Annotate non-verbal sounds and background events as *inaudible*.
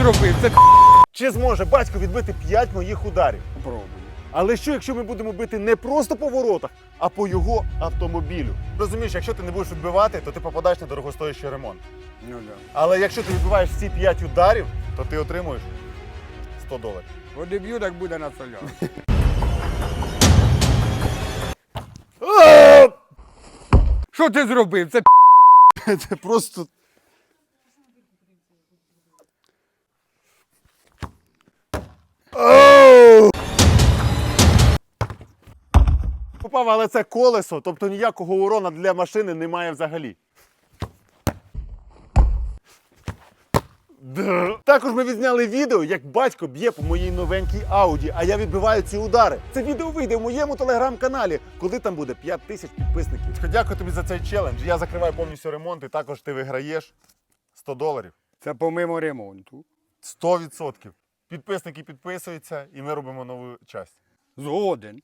зробив? Це Чи зможе батько відбити 5 моїх ударів? Попробуй. Але що, якщо ми будемо бити не просто по воротах, а по його автомобілю? Розумієш, якщо ти не будеш відбивати, то ти попадаєш на дорогостоящий ремонт. Ну да. Але якщо ти відбиваєш всі 5 ударів, то ти отримуєш 100 доларів. Одеб'ю так буде на соляру. *laughs* Що ти зробив? Це Це просто. Попав, але це колесо, тобто ніякого урона для машини немає взагалі. Також ми відзняли відео, як батько б'є по моїй новенькій Ауді, а я відбиваю ці удари. Це відео вийде в моєму телеграм-каналі, коли там буде 5 тисяч підписників. Дякую тобі за цей челендж. Я закриваю повністю ремонт, і також ти виграєш 100 доларів. Це помимо ремонту. 100%. Підписники підписуються, і ми робимо нову часть. Згоден.